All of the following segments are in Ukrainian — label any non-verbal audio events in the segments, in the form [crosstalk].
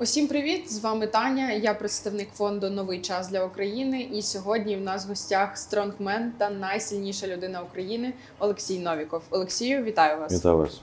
Усім привіт! З вами Таня. Я представник фонду Новий час для України. І сьогодні в нас в гостях стронгмен та найсильніша людина України Олексій Новіков. Олексію, вітаю вас! Вітаю вас.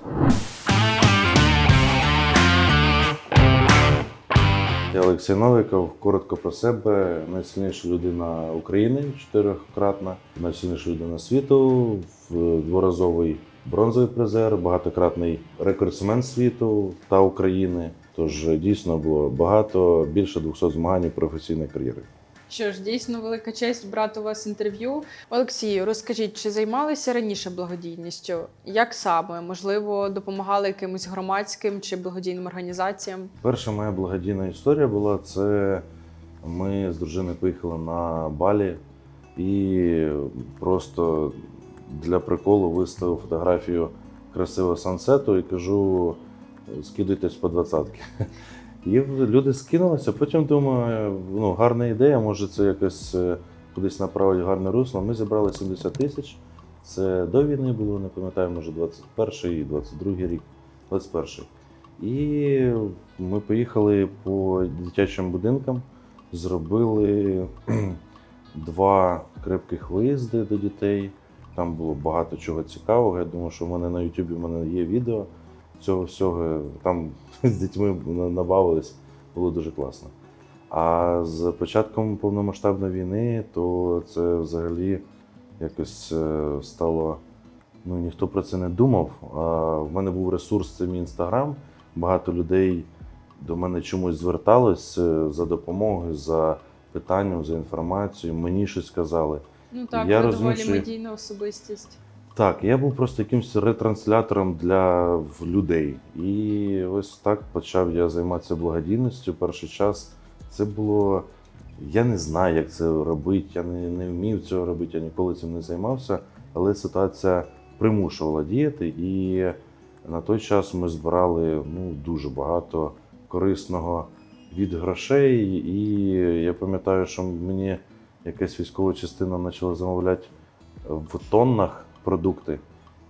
Я Олексій Новиков. Коротко про себе. Найсильніша людина України, чотирьохкратна, найсильніша людина світу, в- дворазовий бронзовий призер, багатократний рекордсмен світу та України. Тож дійсно було багато, більше 200 змагань професійної кар'єри. Що ж, дійсно велика честь брати у вас інтерв'ю. Олексію, розкажіть, чи займалися раніше благодійністю? Як саме? Можливо, допомагали якимось громадським чи благодійним організаціям? Перша моя благодійна історія була це ми з дружиною поїхали на Балі і просто для приколу виставив фотографію красивого сансету і кажу: скидуйтесь по двадцятки. [laughs] І люди скинулися. Потім думаю, ну гарна ідея, може це якось е, кудись направить гарне русло. Ми зібрали 70 тисяч. Це до війни було, не пам'ятаю, може 21 і 22 рік, 21-й. І ми поїхали по дитячим будинкам, зробили [clears throat] два крепких виїзди до дітей. Там було багато чого цікавого. Я думаю, що в мене на Ютубі в мене є відео цього всього. Там [laughs] з дітьми набавились, було дуже класно. А з початком повномасштабної війни, то це взагалі якось е, стало. Ну ніхто про це не думав. А в мене був ресурс, це мій інстаграм. Багато людей до мене чомусь зверталось е, за допомогою, за питанням, за інформацією. Мені щось казали. Ну так, Я ви розумію, доволі що- медійна особистість. Так, я був просто якимось ретранслятором для людей. І ось так почав я займатися благодійністю. Перший час це було. Я не знаю, як це робити. Я не, не вмів цього робити, я ніколи цим не займався. Але ситуація примушувала діяти. І на той час ми збирали ну, дуже багато корисного від грошей. І я пам'ятаю, що мені якась військова частина почала замовляти в тоннах продукти.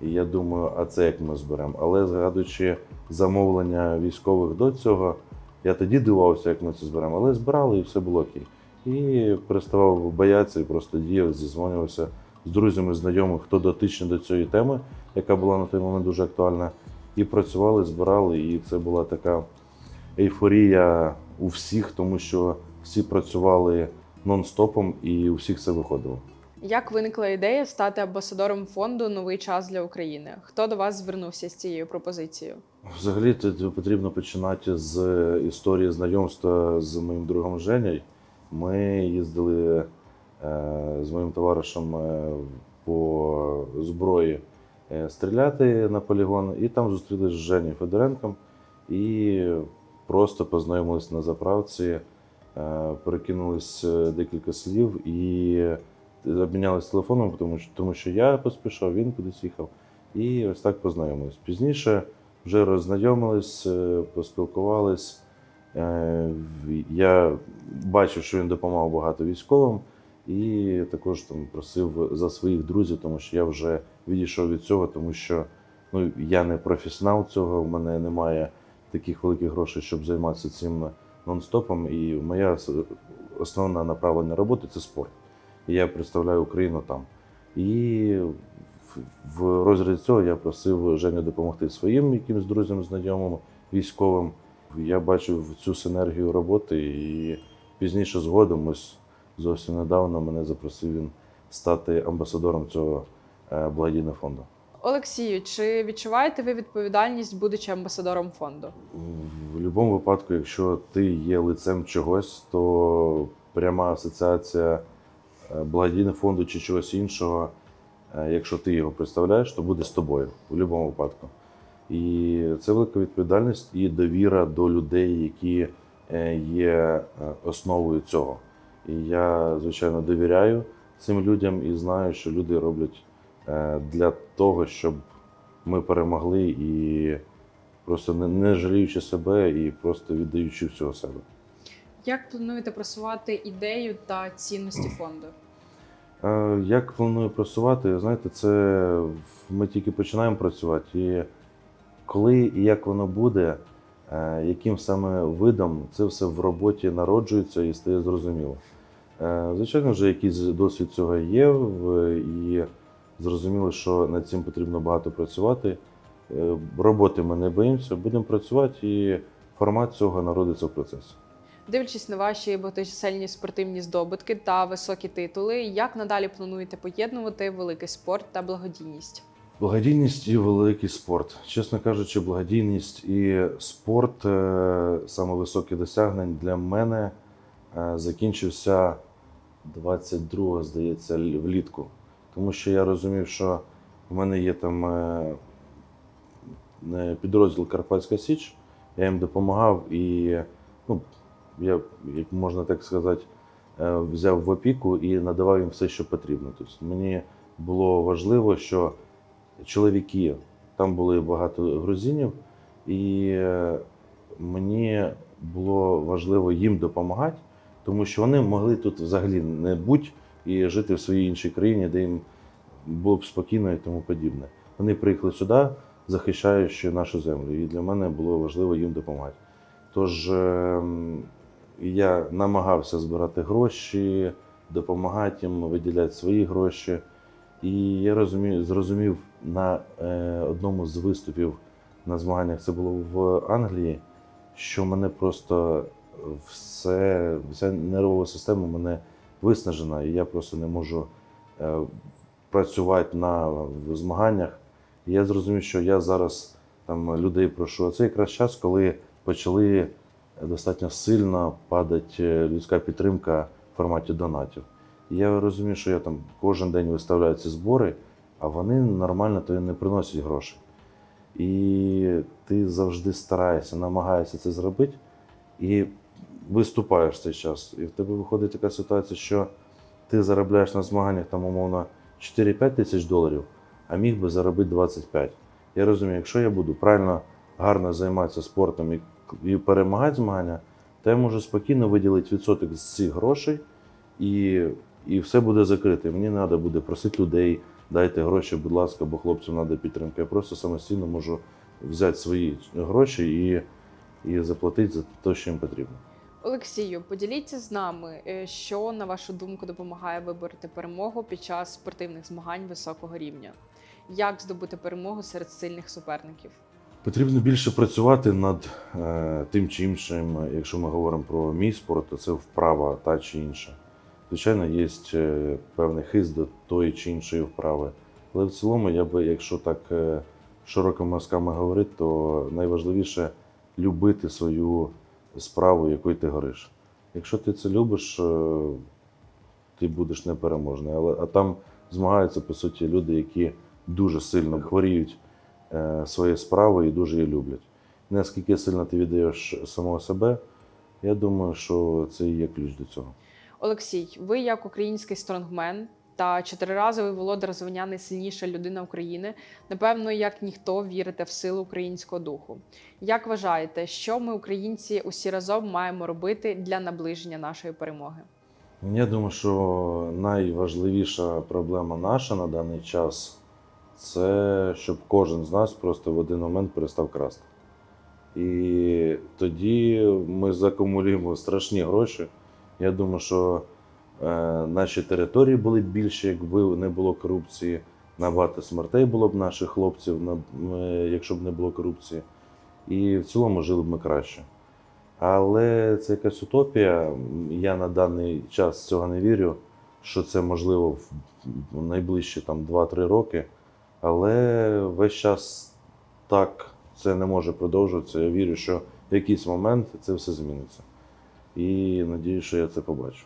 І я думаю, а це як ми зберемо. Але згадуючи замовлення військових до цього, я тоді дивувався, як ми це зберемо. Але збирали і все було окей. І переставав боятися і просто діяв, зізвонювався з друзями, знайомими, хто дотичний до цієї теми, яка була на той момент дуже актуальна. І працювали, збирали, і це була така ейфорія у всіх, тому що всі працювали нон-стопом і у всіх це виходило. Як виникла ідея стати амбасадором фонду Новий час для України? Хто до вас звернувся з цією пропозицією? Взагалі тут потрібно починати з історії знайомства з моїм другом Женєю. Ми їздили е, з моїм товаришем е, по зброї е, стріляти на полігон, і там зустрілися з Женєю Федоренком і просто познайомилися на заправці, е, перекинулись е, декілька слів і обмінялись телефоном, тому що, тому що я поспішав, він кудись їхав. І ось так познайомились. Пізніше вже роззнайомились, е, поспілкувались. Е, Я бачив, що він допомагав багато військовим, і також там просив за своїх друзів, тому що я вже відійшов від цього, тому що ну, я не професіонал цього, в мене немає таких великих грошей, щоб займатися цим нон-стопом. І моя основна направлення роботи це спорт. І я представляю Україну там. І в- розрізі цього я просив Женю допомогти своїм якимось друзям, знайомим, військовим. Я бачив цю синергію роботи, і пізніше згодом, ось зовсім недавно мене запросив він стати амбасадором цього е, благодійного фонду. Олексію, чи відчуваєте ви відповідальність, будучи амбасадором фонду? В будь-якому випадку, якщо ти є лицем чогось, то пряма асоціація е, благодійного фонду чи чогось іншого, е, якщо ти його представляєш, то буде з тобою в будь-якому випадку. І це велика відповідальність і довіра до людей, які е, є основою цього. І я, звичайно, довіряю цим людям і знаю, що люди роблять для того, щоб ми перемогли і просто не, не жаліючи себе і просто віддаючи всього себе. Як плануєте просувати ідею та цінності фонду? Е, Як планую просувати? Знаєте, це ми тільки починаємо працювати, і коли і як воно буде, Е, Яким саме видом це все в роботі народжується і стає зрозуміло. Е, Звичайно, вже якийсь досвід цього є, і зрозуміло, що над цим потрібно багато працювати. Е, Роботи ми не боїмося, будемо працювати, і формат цього народиться в процесі. Дивлячись на ваші багаточисельні спортивні здобутки та високі титули, як надалі плануєте поєднувати великий спорт та благодійність? Благодійність і великий спорт. Чесно кажучи, благодійність і спорт, е, саме високі досягнень для мене е, закінчився 22-го, здається, влітку. Тому що я розумів, що в мене є там е, е, підрозділ Карпатська Січ, я їм допомагав і, ну, я, як можна так сказати, е, взяв в опіку і надавав їм все, що потрібно. Тобто мені було важливо, що чоловіки, там були багато грузинів, і мені було важливо їм допомагати, тому що вони могли тут взагалі не бути і жити в своїй іншій країні, де їм було б спокійно і тому подібне. Вони приїхали сюди, захищаючи нашу землю, і для мене було важливо їм допомагати. Тож ем, я намагався збирати гроші, допомагати їм виділяти свої гроші. І я розумію, зрозумів на е, одному з виступів на змаганнях, це було в Англії, що мене просто все, вся нервова система мене виснажена, і я просто не можу е, працювати на змаганнях. І я зрозумів, що я зараз там людей прошу. А це якраз час, коли почали достатньо сильно падати людська підтримка в форматі донатів. І я розумію, що я там кожен день виставляю ці збори, а вони нормально то не приносять грошей. І ти завжди стараєшся, намагаєшся це зробити і виступаєш цей час. І в тебе виходить така ситуація, що ти заробляєш на змаганнях там, умовно, 4-5 тисяч доларів, а міг би заробити 25. Я розумію, якщо я буду правильно, гарно займатися спортом і, і перемагати змагання, то я можу спокійно виділити відсоток з цих грошей і, і все буде закрите. Мені треба буде просити людей, дайте гроші, будь ласка, бо хлопцям треба підтримка. Я просто самостійно можу взяти свої гроші і, і заплатити за те, що їм потрібно. Олексію, поділіться з нами, е, що на вашу думку допомагає вибороти перемогу під час спортивних змагань високого рівня. Як здобути перемогу серед сильних суперників? Потрібно більше працювати над е, тим чи іншим. Якщо ми говоримо про мій спорт, то це вправа та чи інша. Звичайно, є е, певний хист до тої чи іншої вправи. Але в цілому, я би, якщо так е, широкими мазками говорити, то найважливіше любити свою справу, якою ти гориш. Якщо ти це любиш, е, ти будеш непереможний. Але а там змагаються по суті люди, які дуже сильно хворіють е, своєю справою і дуже її люблять. Наскільки сильно ти віддаєш самого себе, я думаю, що це і є ключ до цього. Олексій, ви як український стронгмен та чотириразовий володар звання найсильніша людина України, напевно, як ніхто вірите в силу українського духу. Як вважаєте, що ми, українці, усі разом маємо робити для наближення нашої перемоги? Я думаю, що найважливіша проблема наша на даний час це щоб кожен з нас просто в один момент перестав красти. І тоді ми закумулюємо страшні гроші. Я думаю, що наші території були б більше, якби не було корупції. Набагато смертей було б наших хлопців, е, якщо б не було корупції. І в цілому жили б ми краще. Але це якась утопія. Я на даний час цього не вірю, що це можливо в найближчі там 2-3 роки. Але весь час так це не може продовжуватися. Я вірю, що в якийсь момент це все зміниться. І надію, що я це побачу.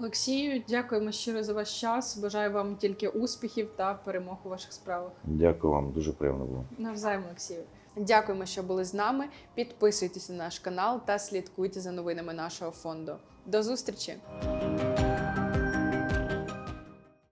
Олексію, дякуємо щиро за ваш час. Бажаю вам тільки успіхів та перемог у ваших справах. Дякую вам, дуже приємно було. Навзаєм, Олексію. Дякуємо, що були з нами. Підписуйтесь на наш канал та слідкуйте за новинами нашого фонду. До зустрічі!